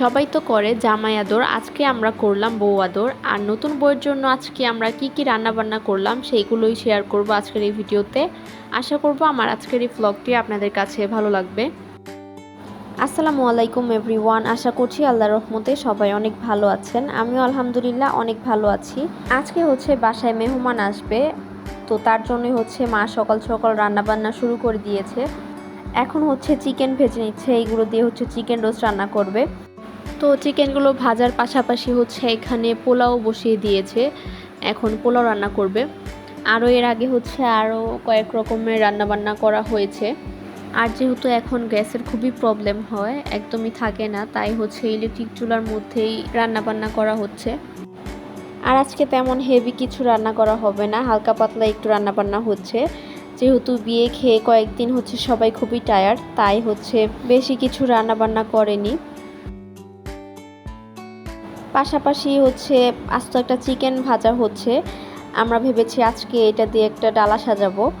সবাই তো করে জামাই আদর, আজকে আমরা করলাম বউ আদর। আর নতুন বউয়ের জন্য আজকে আমরা কি কি রান্না বান্না করলাম সেইগুলোই শেয়ার করব আজকের এই ভিডিওতে। আশা করব আমার আজকের এই ব্লগটি আপনাদের কাছে ভালো লাগবে। আসসালামু আলাইকুম এভরিওয়ান আশা করছি আল্লাহ রহমতে সবাই অনেক ভালো আছেন। আমিও আলহামদুলিল্লাহ অনেক ভালো আছি। আজকে হচ্ছে বাসায় মেহমান আসবে, তো তার জন্যই হচ্ছে মা সকাল সকাল রান্না বান্না শুরু করে দিয়েছে। এখন হচ্ছে চিকেন ভেজে নিচ্ছে, এইগুলো দিয়ে হচ্ছে চিকেন রোস্ট রান্না করবে। তো চিকেনগুলো ভাজার পাশাপাশি হচ্ছে এখানে পোলাও বসিয়ে দিয়েছে। এখন পোলাও রান্না করবে। আরও এর আগে হচ্ছে আরও কয়েক রকমের রান্না বান্না করা হয়েছে। আর যেহেতু এখন গ্যাসের খুবই প্রবলেম হয়, একদমই থাকে না, তাই হচ্ছে ইলেকট্রিক চুলার মধ্যেই রান্না বান্না করা হচ্ছে। আর আজকে তেমন হেভি কিছু রান্না করা হবে না, হালকা পাতলা একটু রান্না বান্না হচ্ছে। যেহেতু বিয়ে খেয়ে কয়েকদিন হচ্ছে সবাই খুবই টায়ার্ড, তাই হচ্ছে বেশি কিছু রান্না বান্না করেনি। পাশাপাশি হচ্ছে আস্ত একটা চিকেন ভাজা হচ্ছে। আমরা ভেবেছি আজকে এটা দিয়ে একটা ডালা সাজাবো।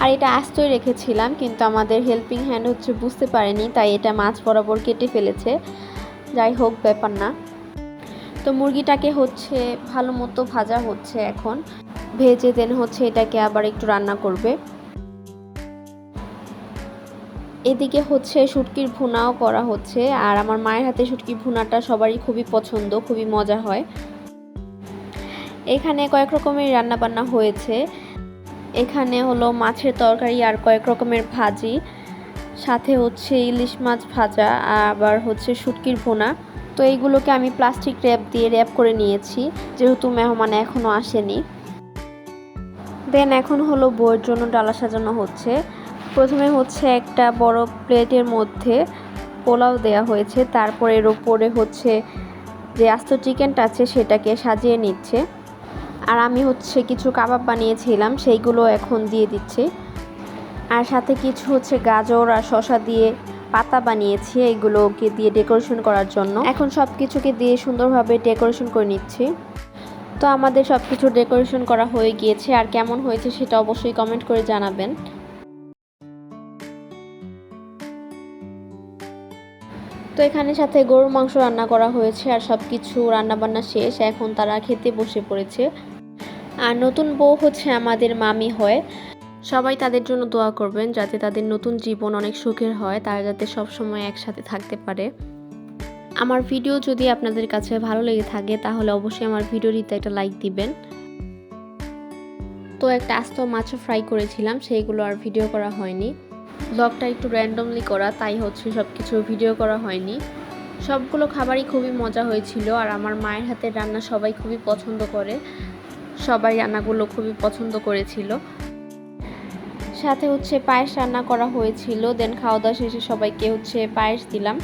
আর এটা আস্তই রেখেছিলাম, কিন্তু আমাদের হেল্পিং হ্যান্ড হচ্ছে বুঝতে পারেনি, তাই এটা মাছ বরাবর কেটে ফেলেছে। যাই হোক, ব্যাপার না। তো মুরগিটাকে হচ্ছে ভালো মতো ভাজা হচ্ছে এখন। ভেজে দেন হচ্ছে এটাকে আবার একটু রান্না করবে। এদিকে হচ্ছে শুটকির ভুনাও করা হচ্ছে, আর আমার মায়ের হাতে শুটকির ভুনাটা সবারই খুবই পছন্দ, খুবই মজা হয়। এখানে কয়েক রকমের রান্না বান্না হয়েছে। এখানে হলো মাছের তরকারি আর কয়েক রকমের ভাজি, সাথে হচ্ছে ইলিশ মাছ ভাজা, আবার হচ্ছে শুটকির ভুনা। তো এইগুলোকে আমি প্লাস্টিক র্যাপ দিয়ে র্যাপ করে নিয়েছি, যেহেতু মেহমান এখনও আসেনি। দেন এখন হলো বইয়ের জন্য ডালা সাজানো হচ্ছে। প্রথমে হচ্ছে একটা বড় প্লেটের মধ্যে পোলাও দেয়া হয়েছে, তারপর এর ওপরে হচ্ছে যে আস্ত চিকেনটা আছে সেটাকে সাজিয়ে নিচ্ছে। আর আমি হচ্ছে কিছু কাবাব বানিয়েছিলাম, সেইগুলো এখন দিয়ে দিচ্ছি। আর সাথে কিছু হচ্ছে গাজর আর শশা দিয়ে পাতা বানিয়েছি, এগুলোকে দিয়ে ডেকোরেশন করার জন্য। এখন সব কিছুকে দিয়ে সুন্দরভাবে ডেকোরেশন করে নিচ্ছি। তো আমাদের সব কিছু ডেকোরেশন করা হয়ে গিয়েছে, আর কেমন হয়েছে সেটা অবশ্যই কমেন্ট করে জানাবেন। তো এখানে সাথে গরুর মাংস রান্না করা হয়েছে আর সব কিছু রান্নাবান্না শেষ। এখন তারা খেতে বসে পড়েছে। আর নতুন বউ হচ্ছে আমাদের মামি হয়। সবাই তাদের জন্য দোয়া করবেন যাতে তাদের নতুন জীবন অনেক সুখের হয়, তারা যাতে সব সময় একসাথে থাকতে পারে। আমার ভিডিও যদি আপনাদের কাছে ভালো লেগে থাকে, তাহলে অবশ্যই আমার ভিডিওটিতে একটা লাইক দিবেন। তো একটা আস্ত মাছও ফ্রাই করেছিলাম, সেইগুলো আর ভিডিও করা হয়নি। ব্লগটা একটু র্যান্ডমলি করা, তাই হচ্ছে সব কিছু ভিডিও করা হয়নি। সবগুলো খাবারই খুবই মজা হয়েছিল, আর আমার মায়ের হাতের রান্না সবাই খুবই পছন্দ করে। সবাই রান্নাগুলো খুবই পছন্দ করেছিল। সাথে হচ্ছে পায়েস রান্না করা হয়েছিল দেন খাওয়া দাওয়া শেষে সবাইকে হচ্ছে পায়েস দিলাম।